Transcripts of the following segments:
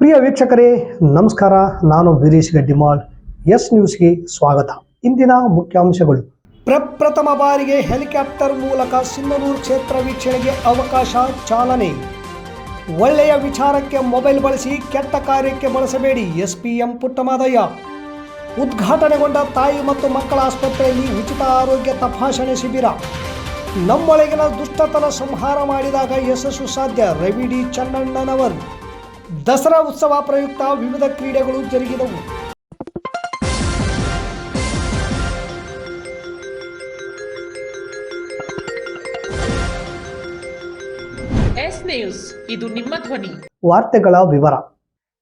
ಪ್ರಿಯ ವೀಕ್ಷಕರೇ, ನಮಸ್ಕಾರ. ನಾನು ವೀರೇಶ್ ಗಡ್ಡಿಮಾಳ್. ಎಸ್ ನ್ಯೂಸ್ಗೆ ಸ್ವಾಗತ. ಇಂದಿನ ಮುಖ್ಯಾಂಶಗಳು. ಪ್ರಪ್ರಥಮ ಬಾರಿಗೆ ಹೆಲಿಕಾಪ್ಟರ್ ಮೂಲಕ ಸಿಂಧನೂರು ಕ್ಷೇತ್ರ ವೀಕ್ಷಣೆಗೆ ಅವಕಾಶ ಚಾಲನೆ. ಒಳ್ಳೆಯ ವಿಚಾರಕ್ಕೆ ಮೊಬೈಲ್ ಬಳಸಿ ಕೆಟ್ಟ ಕಾರ್ಯಕ್ಕೆ ಬಳಸಬೇಡಿ, ಎಸ್ಪಿಎಂ ಪುಟ್ಟಮಾದಯ್ಯ. ಉದ್ಘಾಟನೆಗೊಂಡ ತಾಯಿ ಮತ್ತು ಮಕ್ಕಳ ಆಸ್ಪತ್ರೆಯಲ್ಲಿ ಉಚಿತ ಆರೋಗ್ಯ ತಪಾಸಣೆ ಶಿಬಿರ. ನಮ್ಮೊಳಗಿನ ದುಷ್ಟತನ ಸಂಹಾರ ಮಾಡಿದಾಗ ಯಶಸ್ಸು ಸಾಧ್ಯ, ರವಿಡಿ ಚನ್ನಣ್ಣನವರ್. ದಸರಾ ಉತ್ಸವ ಪ್ರಯುಕ್ತ ವಿವಿಧ ಕ್ರೀಡೆಗಳು ಜರುಗಿದವು. ಎಸ್ ನ್ಯೂಸ್ ಇದು ನಿಮ್ಮ ಧ್ವನಿ. ವಾರ್ತೆಗಳ ವಿವರ.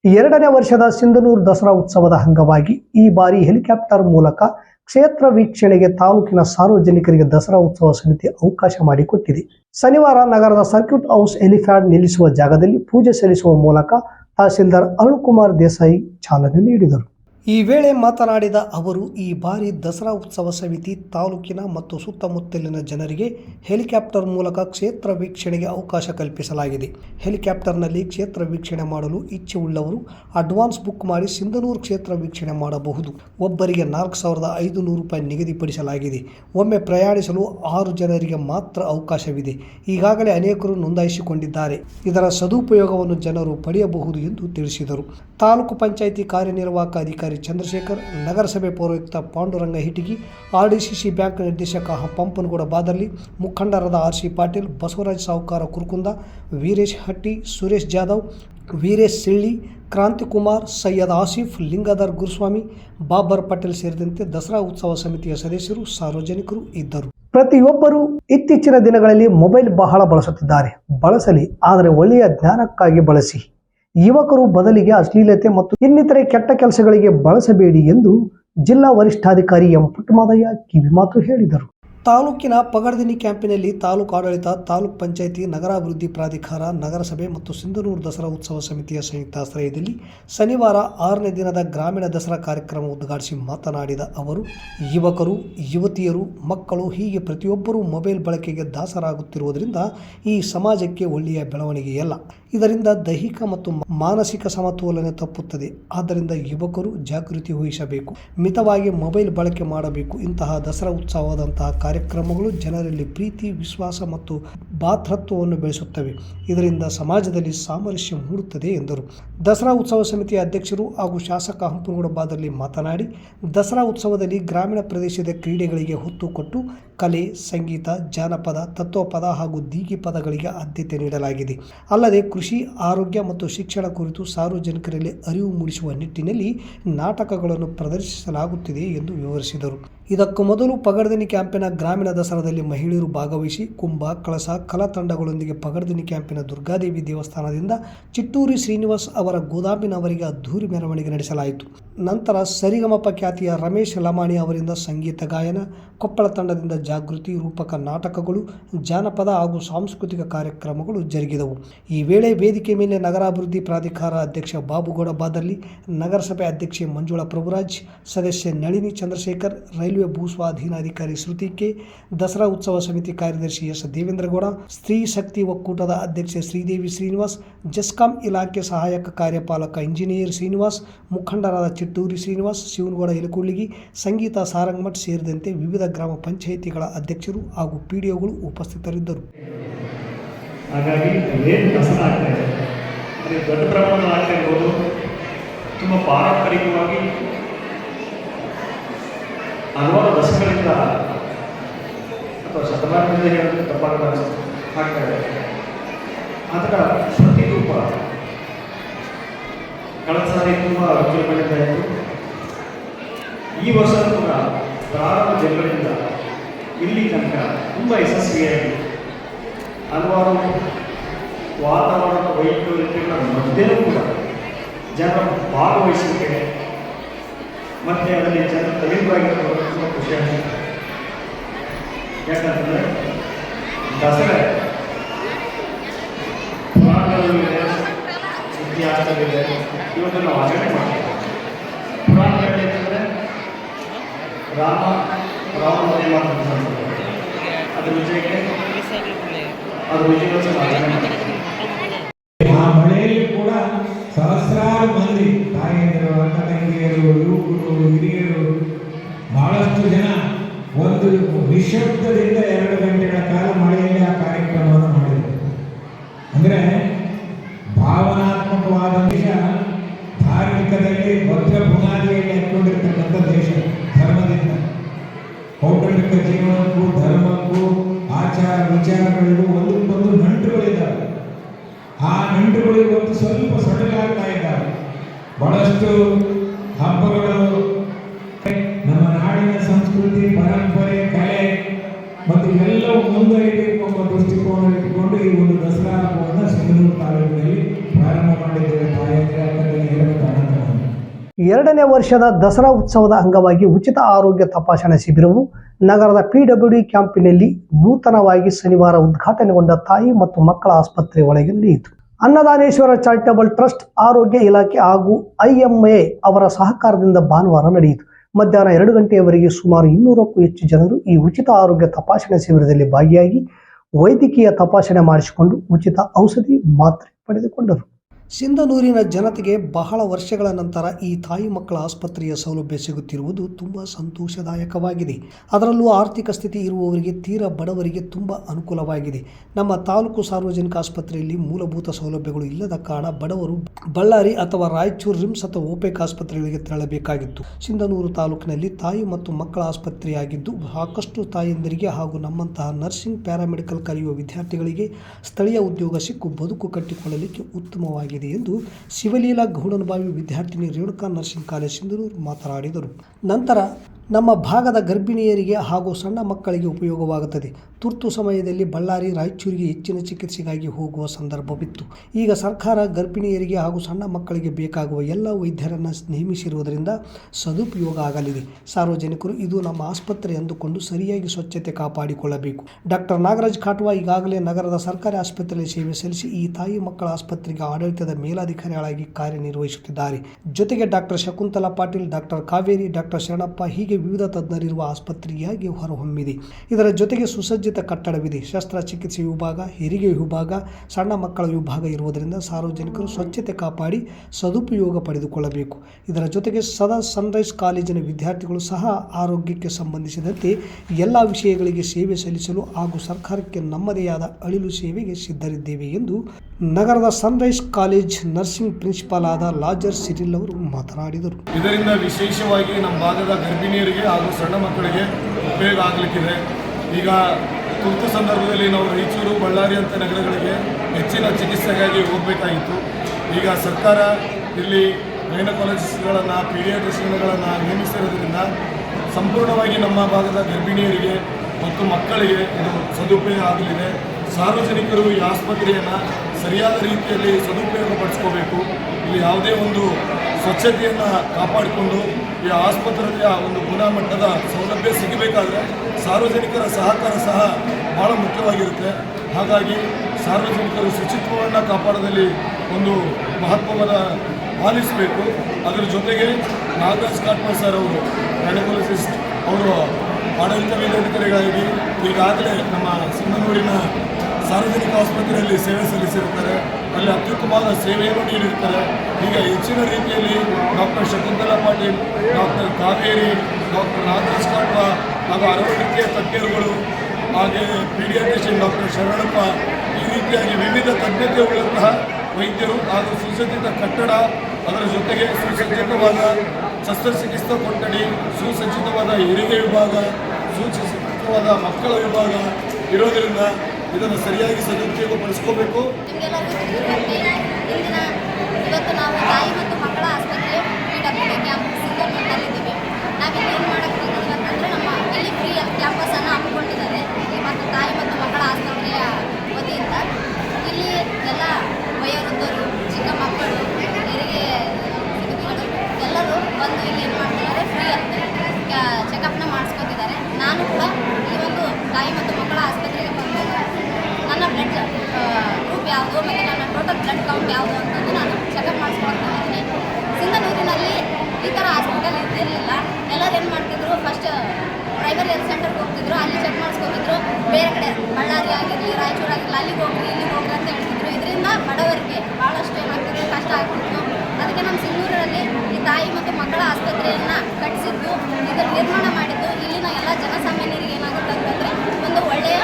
ಎರಡನೇ ವರ್ಷದ ಸಿಂಧನೂರು ದಸರಾ ಉತ್ಸವದ ಅಂಗವಾಗಿ ಈ ಬಾರಿ ಹೆಲಿಕಾಪ್ಟರ್ ಮೂಲಕ ಕ್ಷೇತ್ರ ವೀಕ್ಷಣೆಗೆ ತಾಲೂಕಿನ ಸಾರ್ವಜನಿಕರಿಗೆ ದಸರಾ ಉತ್ಸವ ಸಮಿತಿ ಅವಕಾಶ ಮಾಡಿಕೊಟ್ಟಿದೆ. ಶನಿವಾರ ನಗರದ ಸರ್ಕ್ಯೂಟ್ ಹೌಸ್ ಹೆಲಿಪ್ಯಾಡ್ ನಿಲ್ಲಿಸುವ ಜಾಗದಲ್ಲಿ ಪೂಜೆ ಸಲ್ಲಿಸುವ ಮೂಲಕ ತಹಸೀಲ್ದಾರ್ ಅರುಣ್ ಕುಮಾರ್ ದೇಸಾಯಿ ಚಾಲನೆ ನೀಡಿದರು. ಈ ವೇಳೆ ಮಾತನಾಡಿದ ಅವರು, ಈ ಬಾರಿ ದಸರಾ ಉತ್ಸವ ಸಮಿತಿ ತಾಲೂಕಿನ ಮತ್ತು ಸುತ್ತಮುತ್ತಲಿನ ಜನರಿಗೆ ಹೆಲಿಕಾಪ್ಟರ್ ಮೂಲಕ ಕ್ಷೇತ್ರ ವೀಕ್ಷಣೆಗೆ ಅವಕಾಶ ಕಲ್ಪಿಸಲಾಗಿದೆ. ಹೆಲಿಕಾಪ್ಟರ್ನಲ್ಲಿ ಕ್ಷೇತ್ರ ವೀಕ್ಷಣೆ ಮಾಡಲು ಇಚ್ಛೆ ಉಳ್ಳವರು ಅಡ್ವಾನ್ಸ್ ಬುಕ್ ಮಾಡಿ ಸಿಂಧನೂರು ಕ್ಷೇತ್ರ ವೀಕ್ಷಣೆ ಮಾಡಬಹುದು. ಒಬ್ಬರಿಗೆ ನಾಲ್ಕು ಸಾವಿರದ ಐದು ನೂರು ರೂಪಾಯಿ ನಿಗದಿಪಡಿಸಲಾಗಿದೆ. ಒಮ್ಮೆ ಪ್ರಯಾಣಿಸಲು ಆರು ಜನರಿಗೆ ಮಾತ್ರ ಅವಕಾಶವಿದೆ. ಈಗಾಗಲೇ ಅನೇಕರು ನೋಂದಾಯಿಸಿಕೊಂಡಿದ್ದಾರೆ. ಇದರ ಸದುಪಯೋಗವನ್ನು ಜನರು ಪಡೆಯಬಹುದು ಎಂದು ತಿಳಿಸಿದರು. ತಾಲೂಕು ಪಂಚಾಯಿತಿ ಕಾರ್ಯನಿರ್ವಾಹಕ ಅಧಿಕಾರಿ ಚಂದ್ರಶೇಖರ್, ನಗರಸಭೆ ಪೌರಯುಕ್ತ ಪಾಂಡುರಂಗ ಹಿಟಿಗಿ, ಆರ್ಡಿಸಿಸಿ ಬ್ಯಾಂಕ್ ನಿರ್ದೇಶಕ ಪಂಪನಗೌಡ ಬಾದರ್ಲಿ, ಮುಖಂಡರಾದ ಆರ್ ಸಿ ಪಾಟೀಲ್, ಬಸವರಾಜ್ ಸಾಹುಕಾರ ಕುರ್ಕುಂದ, ವೀರೇಶ್ ಹಟ್ಟಿ, ಸುರೇಶ್ ಜಾಧವ್, ವೀರೇಶ್ ಸಿಳ್ಳಿ, ಕ್ರಾಂತಿಕುಮಾರ್, ಸೈಯದ್ ಆಸಿಫ್, ಲಿಂಗಾಧರ್ ಗುರುಸ್ವಾಮಿ, ಬಾಬರ್ ಪಟೇಲ್ ಸೇರಿದಂತೆ ದಸರಾ ಉತ್ಸವ ಸಮಿತಿಯ ಸದಸ್ಯರು, ಸಾರ್ವಜನಿಕರು ಇದ್ದರು. ಪ್ರತಿಯೊಬ್ಬರು ಇತ್ತೀಚಿನ ದಿನಗಳಲ್ಲಿ ಮೊಬೈಲ್ ಬಹಳ ಬಳಸುತ್ತಿದ್ದಾರೆ. ಬಳಸಲಿ, ಆದರೆ ಒಳ್ಳೆಯ ಜ್ಞಾನಕ್ಕಾಗಿ ಬಳಸಿ. ಯುವಕರು ಬದಲಿಗೆ ಅಶ್ಲೀಲತೆ ಮತ್ತು ಇನ್ನಿತರೆ ಕೆಟ್ಟ ಕೆಲಸಗಳಿಗೆ ಬಳಸಬೇಡಿ ಎಂದು ಜಿಲ್ಲಾ ವರಿಷ್ಠಾಧಿಕಾರಿ ಎಂ ಪುಟ್ಟಮಾದಯ್ಯ ಕಿವಿಮಾತು ಹೇಳಿದರು. ತಾಲೂಕಿನ ಪಗಡದಿನಿ ಕ್ಯಾಂಪಿನಲ್ಲಿ ತಾಲೂಕು ಆಡಳಿತ, ತಾಲೂಕ್ ಪಂಚಾಯಿತಿ, ನಗರಾಭಿವೃದ್ಧಿ ಪ್ರಾಧಿಕಾರ, ನಗರಸಭೆ ಮತ್ತು ಸಿಂಧನೂರು ದಸರಾ ಉತ್ಸವ ಸಮಿತಿಯ ಸಂಯುಕ್ತಾಶ್ರಯದಲ್ಲಿ ಶನಿವಾರ ಆರನೇ ದಿನದ ಗ್ರಾಮೀಣ ದಸರಾ ಕಾರ್ಯಕ್ರಮ ಉದ್ಘಾಟಿಸಿ ಮಾತನಾಡಿದ ಅವರು, ಯುವಕರು, ಯುವತಿಯರು, ಮಕ್ಕಳು ಹೀಗೆ ಪ್ರತಿಯೊಬ್ಬರೂ ಮೊಬೈಲ್ ಬಳಕೆಗೆ ದಾಸರಾಗುತ್ತಿರುವುದರಿಂದ ಈ ಸಮಾಜಕ್ಕೆ ಒಳ್ಳೆಯ ಬೆಳವಣಿಗೆಯಲ್ಲ. ಇದರಿಂದ ದೈಹಿಕ ಮತ್ತು ಮಾನಸಿಕ ಸಮತೋಲನೆ ತಪ್ಪುತ್ತದೆ. ಆದ್ದರಿಂದ ಯುವಕರು ಜಾಗೃತಿ ವಹಿಸಬೇಕು. ಮಿತವಾಗಿ ಮೊಬೈಲ್ ಬಳಕೆ ಮಾಡಬೇಕು. ಇಂತಹ ದಸರಾ ಉತ್ಸವದಂತಹ ಕಾರ್ಯಕ್ರಮಗಳು ಜನರಲ್ಲಿ ಪ್ರೀತಿ, ವಿಶ್ವಾಸ ಮತ್ತು ಭಾತೃತ್ವವನ್ನು ಬೆಳೆಸುತ್ತವೆ. ಇದರಿಂದ ಸಮಾಜದಲ್ಲಿ ಸಾಮರಸ್ಯ ಮೂಡುತ್ತದೆ ಎಂದರು. ದಸರಾ ಉತ್ಸವ ಸಮಿತಿಯ ಅಧ್ಯಕ್ಷರು ಹಾಗೂ ಶಾಸಕ ಹಂಪನಗೌಡ ಬಾದಲ್ಲಿ ಮಾತನಾಡಿ, ದಸರಾ ಉತ್ಸವದಲ್ಲಿ ಗ್ರಾಮೀಣ ಪ್ರದೇಶದ ಕ್ರೀಡೆಗಳಿಗೆ ಹೊತ್ತು ಕೊಟ್ಟು ಕಲೆ, ಸಂಗೀತ, ಜಾನಪದ, ತತ್ವಪದ ಹಾಗೂ ದೀಗಿ ಪದಗಳಿಗೆ ಆದ್ಯತೆ ನೀಡಲಾಗಿದೆ. ಅಲ್ಲದೆ ಕೃಷಿ, ಆರೋಗ್ಯ ಮತ್ತು ಶಿಕ್ಷಣ ಕುರಿತು ಸಾರ್ವಜನಿಕರಲ್ಲಿ ಅರಿವು ಮೂಡಿಸುವ ನಿಟ್ಟಿನಲ್ಲಿ ನಾಟಕಗಳನ್ನು ಪ್ರದರ್ಶಿಸಲಾಗುತ್ತಿದೆ ಎಂದು ವಿವರಿಸಿದರು. ಇದಕ್ಕೂ ಮೊದಲು ಪಗಡದಿನಿ ಕ್ಯಾಂಪಿನ ಗ್ರಾಮೀಣ ದಸರಾದಲ್ಲಿ ಮಹಿಳೆಯರು ಭಾಗವಹಿಸಿ ಕುಂಭ, ಕಳಸ, ಕಲಾ ತಂಡಗಳೊಂದಿಗೆ ಪಗಡದಿನಿ ಕ್ಯಾಂಪಿನ ದುರ್ಗಾದೇವಿ ದೇವಸ್ಥಾನದಿಂದ ಚಿಟ್ಟೂರಿ ಶ್ರೀನಿವಾಸ್ ಅವರ ಗೋದಾಮಿನವರಿಗೆ ಅದ್ದೂರಿ ಮೆರವಣಿಗೆ ನಡೆಸಲಾಯಿತು. ನಂತರ ಸರಿಗಮಪ ಖ್ಯಾತಿಯ ರಮೇಶ್ ಲಮಾಣಿ ಅವರಿಂದ ಸಂಗೀತ ಗಾಯನ, ಕೊಪ್ಪಳ ತಂಡದಿಂದ ಜಾಗೃತಿ, ರೂಪಕ ನಾಟಕಗಳು, ಜಾನಪದ ಹಾಗೂ ಸಾಂಸ್ಕೃತಿಕ ಕಾರ್ಯಕ್ರಮಗಳು ಜರುಗಿದವು. ಈ ವೇಳೆ ವೇದಿಕೆ ಮೇಲೆ ನಗರಾಭಿವೃದ್ಧಿ ಪ್ರಾಧಿಕಾರ ಅಧ್ಯಕ್ಷ ಬಾಬುಗೌಡ ಬಾದರ್ಲಿ, ನಗರಸಭೆ ಅಧ್ಯಕ್ಷೆ ಮಂಜುಳಾ ಪ್ರಭುರಾಜ್, ಸದಸ್ಯ ನಳಿನಿ ಚಂದ್ರಶೇಖರ್, ರೈಲ್ವೆ ಭೂಸ್ವಾಧೀನಾಧಿಕಾರಿ ಶ್ರುತಿ ಕೆ, ದಸರಾ ಉತ್ಸವ ಸಮಿತಿ ಕಾರ್ಯದರ್ಶಿ ಎಸ್ ದೇವೇಂದ್ರಗೌಡ, ಸ್ತ್ರೀ ಶಕ್ತಿ ಒಕ್ಕೂಟದ ಅಧ್ಯಕ್ಷೆ ಶ್ರೀದೇವಿ ಶ್ರೀನಿವಾಸ್, ಜೆಸ್ಕಾಂ ಇಲಾಖೆ ಸಹಾಯಕ ಕಾರ್ಯಪಾಲಕ ಇಂಜಿನಿಯರ್ ಶ್ರೀನಿವಾಸ್, ಮುಖಂಡರಾದ ಚಿಟ್ಟೂರಿ ಶ್ರೀನಿವಾಸ್, ಶಿವನಗೌಡ ಇಲಕುಳ್ಳಿಗಿ ಸಂಗೀತ ಸಾರಂಗಮಠ್ ಸೇರಿದಂತೆ ವಿವಿಧ ಗ್ರಾಮ ಪಂಚಾಯಿತಿಗಳ ಅಧ್ಯಕ್ಷರು ಹಾಗೂ ಪಿಡಿಒಗಳು ಉಪಸ್ಥಿತರಿದ್ದರು. ಹಾಗಾಗಿ ಏನು ದಸರಾ ಆಗ್ತಾ ಇದೆ? ಅಂದರೆ ದೊಡ್ಡ ಪ್ರಮಾಣದಲ್ಲಿ ಆಗ್ತಾ ಇರ್ಬೋದು. ತುಂಬ ಪಾರಂಪರಿಕವಾಗಿ ಹಲವಾರು ದಶಕಗಳಿಂದ ಅಥವಾ ಶತಮಾನದಿಂದ ಹೇಳೋದು ತಪ್ಪಾಗ. ಆಗ್ತಾ ಇದೆ. ಅದರ ಪ್ರತಿರೂಪ ಕಳೆದ ಸಾರಿ ತುಂಬ ವಿಜೃಂಭಣೆಯಿಂದ ಇತ್ತು ಈ ವರ್ಷ ಕೂಡ ಪ್ರಾರಂಭ ಜನಗಳಿಂದ ಇಲ್ಲಿ ತನಕ ತುಂಬ ಯಶಸ್ವಿಯಾಗಿ ಹಲವಾರು ವಾತಾವರಣದ ವೈಪರೀತ್ಯಗಳ ಮಧ್ಯೆಯೂ ಕೂಡ ಜನರ ಭಾಗವಹಿಸುವಿಕೆ, ಮತ್ತು ಅದರಲ್ಲಿ ಜನ ತಲೆಬಾಗಿರೋದು ತುಂಬ ಖುಷಿಯಾಗುತ್ತೆ ಯಾಕಂತಂದರೆ ದಸರಾ ಪುರಾಣದಲ್ಲಿದೆ ಇತಿಹಾಸದಲ್ಲಿದೆ ಇವತ್ತು ನಾವು ಆಚರಣೆ ಮಾಡ್ತೀವಿ ಪುರಾಣಗಳಲ್ಲಿ ಏನಂದರೆ ರಾಮ ರಾಮ ಮಾತು ಅದ್ರ ವಿಜಯಕ್ಕೆ ಅದು ಮಾಡ್ತೀವಿ ಆ ಮಳೆಯಲ್ಲಿ ಕೂಡ ಸಹಸ್ರಾರು ಮಂದಿ, ತಾಯಂದಿರು ಅಕ್ಕ ತಂಗಿಯರು ಹಿರಿಯರು, ಬಹಳಷ್ಟು ಜನ ಒಂದು ನಿಶಬ್ದದಿಂದ ಎರಡು ಗಂಟೆಗಳ ಕಾಲ ಮಳೆಯಲ್ಲಿ ಆ ಕಾರ್ಯಕ್ರಮವನ್ನು ಮಾಡಿದರು. ಅಂದರೆ ಭಾವನಾತ್ಮಕವಾದ ದೇಶ, ಧಾರ್ಮಿಕದಲ್ಲಿ ಭದ್ರ ಬುನಾದಿಯಲ್ಲಿ ಹಾಕೊಂಡಿರ್ತಕ್ಕಂಥ ದೇಶ, ಧರ್ಮದಿಂದ. ಕೌಟುಂಬಿಕ ಜೀವನ ಆಚಾರ ವಿಚಾರಗಳಿಗೂ ಒಂದಕ್ಕೊಂದು ನಂಟುಗಳಿದ್ದಾವೆ ಆ ನಂಟುಗಳು ಇವತ್ತು ಸ್ವಲ್ಪ ಸಡಲಾಗ್ತಾ ಇದ್ದಾವೆ. ಬಹಳಷ್ಟು ಹಬ್ಬಗಳು ಎರಡನೇ ವರ್ಷದ ದಸರಾ ಉತ್ಸವದ ಅಂಗವಾಗಿ ಉಚಿತ ಆರೋಗ್ಯ ತಪಾಸಣಾ ಶಿಬಿರವು ನಗರದ ಪಿಡಬ್ಲ್ಯೂಡಿ ಕ್ಯಾಂಪಿನಲ್ಲಿ ನೂತನವಾಗಿ ಶನಿವಾರ ಉದ್ಘಾಟನೆಗೊಂಡ ತಾಯಿ ಮತ್ತು ಮಕ್ಕಳ ಆಸ್ಪತ್ರೆ ಒಳಗೆ ನಡೆಯಿತು ಅನ್ನದಾನೇಶ್ವರ ಚಾರಿಟಬಲ್ ಟ್ರಸ್ಟ್, ಆರೋಗ್ಯ ಇಲಾಖೆ ಹಾಗೂ ಐಎಂಎ ಅವರ ಸಹಕಾರದಿಂದ ಭಾನುವಾರ ನಡೆಯಿತು. ಮಧ್ಯಾಹ್ನ ಎರಡು ಗಂಟೆಯವರೆಗೆ ಸುಮಾರು ಇನ್ನೂರಕ್ಕೂ ಹೆಚ್ಚು ಜನರು ಈ ಉಚಿತ ಆರೋಗ್ಯ ತಪಾಸಣಾ ಶಿಬಿರದಲ್ಲಿ ಭಾಗಿಯಾಗಿ ವೈದ್ಯಕೀಯ ತಪಾಸಣೆ ಮಾಡಿಸಿಕೊಂಡು ಉಚಿತ ಔಷಧಿ ಮಾತ್ರೆ ಪಡೆದುಕೊಂಡರು. ಸಿಂಧನೂರಿನ ಜನತೆಗೆ ಬಹಳ ವರ್ಷಗಳ ನಂತರ ಈ ತಾಯಿ ಮಕ್ಕಳ ಆಸ್ಪತ್ರೆಯ ಸೌಲಭ್ಯ ಸಿಗುತ್ತಿರುವುದು ತುಂಬ ಸಂತೋಷದಾಯಕವಾಗಿದೆ. ಅದರಲ್ಲೂ ಆರ್ಥಿಕ ಸ್ಥಿತಿ ಇರುವವರಿಗೆ ತೀರಾ ಬಡವರಿಗೆ ತುಂಬ ಅನುಕೂಲವಾಗಿದೆ. ನಮ್ಮ ತಾಲೂಕು ಸಾರ್ವಜನಿಕ ಆಸ್ಪತ್ರೆಯಲ್ಲಿ ಮೂಲಭೂತ ಸೌಲಭ್ಯಗಳು ಇಲ್ಲದ ಕಾರಣ ಬಡವರು ಬಳ್ಳಾರಿ ಅಥವಾ ರಾಯಚೂರು ರಿಮ್ಸ್ ಅಥವಾ ಓಪೆಕ್ ಆಸ್ಪತ್ರೆಗಳಿಗೆ ತೆರಳಬೇಕಾಗಿತ್ತು. ಸಿಂಧನೂರು ತಾಲೂಕಿನಲ್ಲಿ ತಾಯಿ ಮತ್ತು ಮಕ್ಕಳ ಆಸ್ಪತ್ರೆಯಾಗಿದ್ದು, ಸಾಕಷ್ಟು ತಾಯಂದಿರಿಗೆ ಹಾಗೂ ನಮ್ಮಂತಹ ನರ್ಸಿಂಗ್ ಪ್ಯಾರಾಮೆಡಿಕಲ್ ಕಲಿಯುವ ವಿದ್ಯಾರ್ಥಿಗಳಿಗೆ ಸ್ಥಳೀಯ ಉದ್ಯೋಗ ಸಿಕ್ಕು, ಬದುಕು ಕಟ್ಟಿಕೊಳ್ಳಲಿಕ್ಕೆ ಉತ್ತಮವಾಗಿದೆ. ಎಂದು ಶಿವಲೀಲಾ ಗೌಡನಬಾವಿ ವಿದ್ಯಾರ್ಥಿನಿ ರೇಣುಕಾ ನರ್ಸಿಂಗ್ ಕಾಲೇಜ್ ಸಿಂಧನೂರು ಮಾತನಾಡಿದರು. ನಂತರ ನಮ್ಮ ಭಾಗದ ಗರ್ಭಿಣಿಯರಿಗೆ ಹಾಗೂ ಸಣ್ಣ ಮಕ್ಕಳಿಗೆ ಉಪಯೋಗವಾಗುತ್ತದೆ. ತುರ್ತು ಸಮಯದಲ್ಲಿ ಬಳ್ಳಾರಿ, ರಾಯಚೂರಿಗೆ ಹೆಚ್ಚಿನ ಚಿಕಿತ್ಸೆಗಾಗಿ ಹೋಗುವ ಸಂದರ್ಭವಿತ್ತು. ಈಗ ಸರ್ಕಾರ ಗರ್ಭಿಣಿಯರಿಗೆ ಹಾಗೂ ಸಣ್ಣ ಮಕ್ಕಳಿಗೆ ಬೇಕಾಗುವ ಎಲ್ಲ ವೈದ್ಯರನ್ನು ನೇಮಿಸಿರುವುದರಿಂದ ಸದುಪಯೋಗ ಆಗಲಿದೆ. ಸಾರ್ವಜನಿಕರು ಇದು ನಮ್ಮ ಆಸ್ಪತ್ರೆ ಎಂದುಕೊಂಡು ಸರಿಯಾಗಿ ಸ್ವಚ್ಛತೆ ಕಾಪಾಡಿಕೊಳ್ಳಬೇಕು. ಡಾಕ್ಟರ್ ನಾಗರಾಜ್ ಖಾಟ್ವಾ ಈಗಾಗಲೇ ನಗರದ ಸರ್ಕಾರಿ ಆಸ್ಪತ್ರೆಯಲ್ಲಿ ಸೇವೆ ಸಲ್ಲಿಸಿ ಈ ತಾಯಿ ಮಕ್ಕಳ ಆಸ್ಪತ್ರೆಗೆ ಆಡಳಿತದ ಮೇಲಾಧಿಕಾರಿಗಳಾಗಿ ಕಾರ್ಯನಿರ್ವಹಿಸುತ್ತಿದ್ದಾರೆ. ಜೊತೆಗೆ doctor Shakuntala Patil, doctor Kaveri, doctor Sharanappa ಹೀಗೆ ವಿವಿಧ ತಜ್ಞರಿರುವ ಆಸ್ಪತ್ರೆಯಾಗಿ ಹೊರಹೊಮ್ಮಿದೆ. ಇದರ ಜೊತೆಗೆ ಸುಸಜ್ಜಿತ ಕಟ್ಟಡವಿದೆ. ಶಸ್ತ್ರಚಿಕಿತ್ಸೆ ವಿಭಾಗ, ಹೆರಿಗೆ ವಿಭಾಗ, ಸಣ್ಣ ಮಕ್ಕಳ ವಿಭಾಗ ಇರುವುದರಿಂದ ಸಾರ್ವಜನಿಕರು ಸ್ವಚ್ಛತೆ ಕಾಪಾಡಿ ಸದುಪಯೋಗ ಪಡೆದುಕೊಳ್ಳಬೇಕು. ಇದರ ಜೊತೆಗೆ ಸದಾ ಸನ್ರೈಸ್ ಕಾಲೇಜಿನ ವಿದ್ಯಾರ್ಥಿಗಳು ಸಹ ಆರೋಗ್ಯಕ್ಕೆ ಸಂಬಂಧಿಸಿದಂತೆ ಎಲ್ಲ ವಿಷಯಗಳಿಗೆ ಸೇವೆ ಸಲ್ಲಿಸಲು ಹಾಗೂ ಸರ್ಕಾರಕ್ಕೆ ನಮ್ಮದೇ ಆದ ಅಳಿಲು ಸೇವೆಗೆ ಸಿದ್ಧರಿದ್ದೇವೆ ಎಂದು ನಗರದ ಸನ್ರೈಸ್ ಕಾಲೇಜ್ ನರ್ಸಿಂಗ್ ಪ್ರಿನ್ಸಿಪಾಲ್ ಆದ ಲಾಜರ್ ಸಿರಿಲ್ ಅವರು ಮಾತನಾಡಿದರು. ಇದರಿಂದ ವಿಶೇಷವಾಗಿ ನಮ್ಮ ಭಾಗದ ಗರ್ಭಿಣಿಯರಿಗೆ ಹಾಗೂ ಸಣ್ಣ ಮಕ್ಕಳಿಗೆ ಉಪಯೋಗ ಆಗಲಿಕ್ಕಿದೆ. ಈಗ ತುರ್ತು ಸಂದರ್ಭದಲ್ಲಿ ನಾವು ರಾಯಚೂರು, ಬಳ್ಳಾರಿ ಅಂತ ನಗರಗಳಿಗೆ ಹೆಚ್ಚಿನ ಚಿಕಿತ್ಸೆಗಾಗಿ ಹೋಗಬೇಕಾಗಿತ್ತು. ಈಗ ಸರ್ಕಾರ ಇಲ್ಲಿ ಗೈನಕಾಲಜಿಸ್ಟ್ಗಳನ್ನು ಪೀಡಿಯಾಟ್ರಿಷನ್ಗಳನ್ನು ನೇಮಿಸಿರೋದ್ರಿಂದ ಸಂಪೂರ್ಣವಾಗಿ ನಮ್ಮ ಭಾಗದ ಗರ್ಭಿಣಿಯರಿಗೆ ಮತ್ತು ಮಕ್ಕಳಿಗೆ ಇದು ಸದುಪಯೋಗ ಆಗಲಿದೆ. ಸಾರ್ವಜನಿಕರು ಈ ಆಸ್ಪತ್ರೆಯನ್ನು ಸರಿಯಾದ ರೀತಿಯಲ್ಲಿ ಸದುಪಯೋಗ ಪಡಿಸ್ಕೋಬೇಕು. ಇಲ್ಲಿ ಯಾವುದೇ ಒಂದು ಸ್ವಚ್ಛತೆಯನ್ನು ಕಾಪಾಡಿಕೊಂಡು ಈ ಆಸ್ಪತ್ರೆಯ ಒಂದು ಗುಣಮಟ್ಟದ ಸೌಲಭ್ಯ ಸಿಗಬೇಕಾದ್ರೆ ಸಾರ್ವಜನಿಕರ ಸಹಕಾರ ಸಹ ಭಾಳ ಮುಖ್ಯವಾಗಿರುತ್ತೆ. ಹಾಗಾಗಿ ಸಾರ್ವಜನಿಕರು ಶುಚಿತ್ವವನ್ನು ಕಾಪಾಡೋದಲ್ಲಿ ಒಂದು ಮಹತ್ವವನ್ನು ಪಾಲಿಸಬೇಕು. ಅದರ ಜೊತೆಗೆ ನಾಗರಾಜ್ ಕಾಟ್ಮಲ್ ಸರ್ ಅವರು ಗೈನಕಾಲಜಿಸ್ಟ್ ಅವರು ಆಡಳಿತ ಮೇಲಧಿಕಾರಿಗಳಾಗಿ ಈಗಾಗಲೇ ನಮ್ಮ ಸಿಂಧನೂರಿನ ಸಾರ್ವಜನಿಕ ಆಸ್ಪತ್ರೆಯಲ್ಲಿ ಸೇವೆ ಸಲ್ಲಿಸಿರುತ್ತಾರೆ. ಅಲ್ಲಿ ಅತ್ಯುತ್ತಮವಾದ ಸೇವೆಯನ್ನು ನೀಡಿರ್ತಾರೆ ಈಗ ಹೆಚ್ಚಿನ ರೀತಿಯಲ್ಲಿ doctor Shakuntala Patil, doctor Kaveri, doctor Nagaraj ಕಾಟ್ವ ಹಾಗೂ ಹಲವು ರೀತಿಯ ತಜ್ಞರುಗಳು ಹಾಗೆ ಪೀಡಿಯಾಟ್ರಿಷಿಯನ್ ಡಾಕ್ಟರ್ ಶರಣಪ್ಪ ಈ ರೀತಿಯಾಗಿ ವಿವಿಧ ತಜ್ಞತೆ ಉಳ್ಳಂತಹ ವೈದ್ಯರು ಹಾಗೂ ಸುಸಜ್ಜಿತ ಕಟ್ಟಡ, ಅದರ ಜೊತೆಗೆ ಸುಸಜ್ಜಿತವಾದ ಶಸ್ತ್ರಚಿಕಿತ್ಸಾ ಕೊಠಡಿ, ಸುಸಜ್ಜಿತವಾದ ಹೆರಿಗೆ ವಿಭಾಗ, ಸುಸಜ್ಜಿತವಾದ ಮಕ್ಕಳ ವಿಭಾಗ ಇರೋದರಿಂದ ಇದನ್ನು ಸರಿಯಾಗಿ ಸದುಪಯೋಗ ಪಡಿಸ್ಕೋಬೇಕು ಇವತ್ತು ನಾವು ತಾಯಿ ಮತ್ತು ಮಕ್ಕಳ ಆಸ್ಪತ್ರೆ ಪಿ ಕ್ಯಾಂಪ್ ಸಿಂಧನೂರಿನಲ್ಲಿದ್ದೀವಿ ನಾವಿಲ್ಲಿ ಏನು ಮಾಡಕ್ಕೆ ಅಂತಂದರೆ ನಮ್ಮ ಇಲ್ಲಿ ಫ್ರೀ ಕ್ಯಾಂಪಸನ್ನು ಹಮ್ಮಿಕೊಂಡಿದ್ದಾರೆ. ಮತ್ತು ತಾಯಿ ಮತ್ತು ಮಕ್ಕಳ ಆಸ್ಪತ್ರೆಯ ವತಿಯಿಂದ. ಇಲ್ಲಿ ಎಲ್ಲ ವಯೋವೃದ್ಧರು, ಚಿಕ್ಕ ಮಕ್ಕಳು, ಹೆರಿಗೆ ಎಲ್ಲರೂ ಬಂದು ಇಲ್ಲಿ ಏನು ಮಾಡ್ತಿದ್ದಾರೆ ಫ್ರೀ ಅಂತ ಚೆಕಪ್ನ ಮಾಡಿಸ್ಕೊತಿದ್ದಾರೆ. ನಾನು ಕೂಡ ಈ ಒಂದು ತಾಯಿ ಮತ್ತು ಮಕ್ಕಳ ಆಸ್ಪತ್ರೆಗೆ ಬಂದು ನನ್ನ ಬ್ಲಡ್ ಗ್ರೂಪ್ ಯಾವುದು ಮತ್ತು ನನ್ನ ಟೋಟಲ್ ಬ್ಲಡ್ ಕೌಂಟ್ ಯಾವುದು ಅಂತಂದು ನಾನು ಚೆಕಪ್ ಮಾಡಿಸ್ಕೊಳ್ತಿದ್ದೀನಿ ಸಿಂಧನೂರಿನಲ್ಲಿ ಈ ಥರ ಹಾಸ್ಪಿಟಲ್ ಇದ್ದಿರಲಿಲ್ಲ. ಎಲ್ಲರೂ ಏನು ಮಾಡ್ತಿದ್ರು? ಫಸ್ಟ್ ಪ್ರೈಮರಿ ಹೆಲ್ತ್ ಸೆಂಟರ್ಗೆ ಹೋಗ್ತಿದ್ರು. ಅಲ್ಲಿ ಚೆಕ್ ಮಾಡಿಸ್ಕೊತಿದ್ರು. ಬೇರೆ ಕಡೆ, ಬಳ್ಳಾರಿ ಆಗಿರಲಿ ರಾಯಚೂರು ಆಗಿರಲಿ ಅಲ್ಲಿಗೆ ಹೋಗ್ರಿ ಇಲ್ಲಿಗೆ ಹೋಗ್ರಿ ಅಂತ ಹೇಳ್ತಿದ್ರು ಇದರಿಂದ ಬಡವರಿಗೆ ಭಾಳಷ್ಟು ಏನಾಗ್ತಿದ್ರು ಕಷ್ಟ ಆಗ್ತಿತ್ತು ಅದಕ್ಕೆ ನಮ್ಮ ಸಿಂಧೂರು ಮಕ್ಕಳ ಆಸ್ಪತ್ರೆಯನ್ನು ಕಟ್ಟಿಸಿದ್ದು ಇದರ ನಿರ್ಮಾಣ ಮಾಡಿದ್ದು ಇಲ್ಲಿನ ಎಲ್ಲ ಜನಸಾಮಾನ್ಯರಿಗೆ ಏನಾಗುತ್ತೆ ಅಂತಂದರೆ ಒಂದು ಒಳ್ಳೆಯ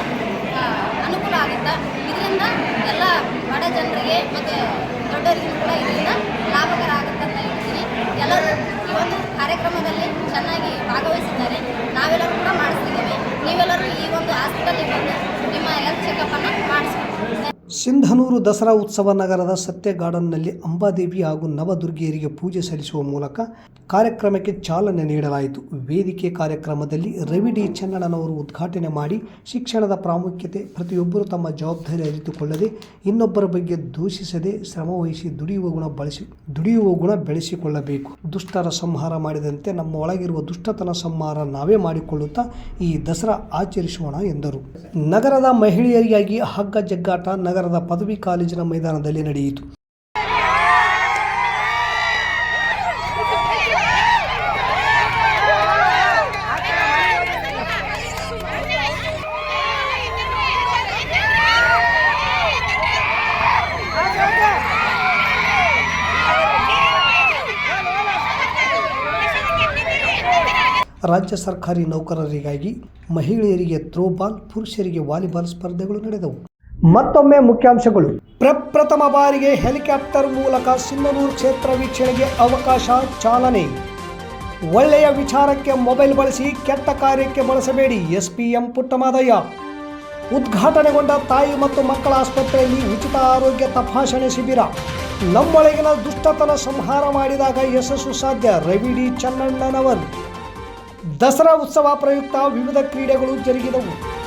ಆ, ಅನುಕೂಲ ಆಗುತ್ತೆ ಇದರಿಂದ ಎಲ್ಲ ಬಡ ಜನರಿಗೆ ಮತ್ತು ದೊಡ್ಡವರಿಗೂ ಕೂಡ ಇದರಿಂದ ಲಾಭಕರ ಆಗುತ್ತೆ ಅಂತ ಹೇಳ್ತೀನಿ ಎಲ್ಲರೂ ಈ ಒಂದು ಕಾರ್ಯಕ್ರಮದಲ್ಲಿ ಚೆನ್ನಾಗಿ ಭಾಗವಹಿಸಿದ್ದಾರೆ. ನಾವೆಲ್ಲರೂ ಕೂಡ ಮಾಡಿಸ್ತಿದ್ದೇವೆ. ನೀವೆಲ್ಲರೂ ಈ ಒಂದು ಆಸ್ಪತ್ರೆಗೆ ಬಂದು ನಿಮ್ಮ ಹೆಲ್ತ್ ಚೆಕಪ್ಪನ್ನು ಮಾಡಿಸ್ಬೇಕು. ಸಿಂಧನೂರು ದಸರಾ ಉತ್ಸವ ನಗರದ ಸತ್ಯ ಗಾರ್ಡನ್ನಲ್ಲಿ ಅಂಬಾದೇವಿ ಹಾಗೂ ನವದುರ್ಗಿಯರಿಗೆ ಪೂಜೆ ಸಲ್ಲಿಸುವ ಮೂಲಕ ಕಾರ್ಯಕ್ರಮಕ್ಕೆ ಚಾಲನೆ ನೀಡಲಾಯಿತು. ವೇದಿಕೆ ಕಾರ್ಯಕ್ರಮದಲ್ಲಿ ರವಿ ಡಿ ಚನ್ನಣ್ಣನವರು ಉದ್ಘಾಟನೆ ಮಾಡಿ ಶಿಕ್ಷಣದ ಪ್ರಾಮುಖ್ಯತೆ ಪ್ರತಿಯೊಬ್ಬರು ತಮ್ಮ ಜವಾಬ್ದಾರಿ ಅರಿತುಕೊಳ್ಳದೆ ಇನ್ನೊಬ್ಬರ ಬಗ್ಗೆ ದೂಷಿಸದೆ ಶ್ರಮವಹಿಸಿ ದುಡಿಯುವ ಗುಣ ಬಳಸಿ, ದುಡಿಯುವ ಗುಣ ಬೆಳೆಸಿಕೊಳ್ಳಬೇಕು. ದುಷ್ಟರ ಸಂಹಾರ ಮಾಡಿದಂತೆ ನಮ್ಮ ಒಳಗಿರುವ ದುಷ್ಟತನ ಸಂಹಾರ ನಾವೇ ಮಾಡಿಕೊಳ್ಳುತ್ತಾ ಈ ದಸರಾ ಆಚರಿಸೋಣ ಎಂದರು. ನಗರದ ಮಹಿಳೆಯರಿಗಾಗಿ ಹಗ್ಗ ಜಗ್ಗಾಟ, ನಗರದ ಪದವಿ ಕಾಲೇಜಿನ ಮೈದಾನದಲ್ಲಿ ನಡೆಯಿತು. ರಾಜ್ಯ ಸರ್ಕಾರಿ ನೌಕರರಿಗಾಗಿ ಮಹಿಳೆಯರಿಗೆ ಥ್ರೋಬಾಲ್ ಪುರುಷರಿಗೆ ವಾಲಿಬಾಲ್ ಸ್ಪರ್ಧೆಗಳು ನಡೆದವು. ಮತ್ತೊಮ್ಮೆ ಮುಖ್ಯಾಂಶಗಳು. ಪ್ರಪ್ರಥಮ ಬಾರಿಗೆ ಹೆಲಿಕಾಪ್ಟರ್ ಮೂಲಕ ಸಿಂಧನೂರು ಕ್ಷೇತ್ರ ವೀಕ್ಷಣೆಗೆ ಅವಕಾಶ ಚಾಲನೆ. ಒಳ್ಳೆಯ ವಿಚಾರಕ್ಕೆ ಮೊಬೈಲ್ ಬಳಸಿ ಕೆಟ್ಟ ಕಾರ್ಯಕ್ಕೆ ಬಳಸಬೇಡಿ, ಎಸ್ಪಿಎಂ ಪುಟ್ಟಮಾದಯ್ಯ. ಉದ್ಘಾಟನೆಗೊಂಡ ತಾಯಿ ಮತ್ತು ಮಕ್ಕಳ ಆಸ್ಪತ್ರೆಯಲ್ಲಿ ಉಚಿತ ಆರೋಗ್ಯ ತಪಾಸಣೆ ಶಿಬಿರ. ನಮ್ಮೊಳಗಿನ ದುಷ್ಟತನ ಸಂಹಾರ ಮಾಡಿದಾಗ ಯಶಸ್ಸು ಸಾಧ್ಯ, ರವಿ ಡಿ ಚನ್ನಣ್ಣನವರ್. ದಸರಾ ಉತ್ಸವ ಪ್ರಯುಕ್ತ ವಿವಿಧ ಕ್ರೀಡೆಗಳು ಜರುಗಿದವು.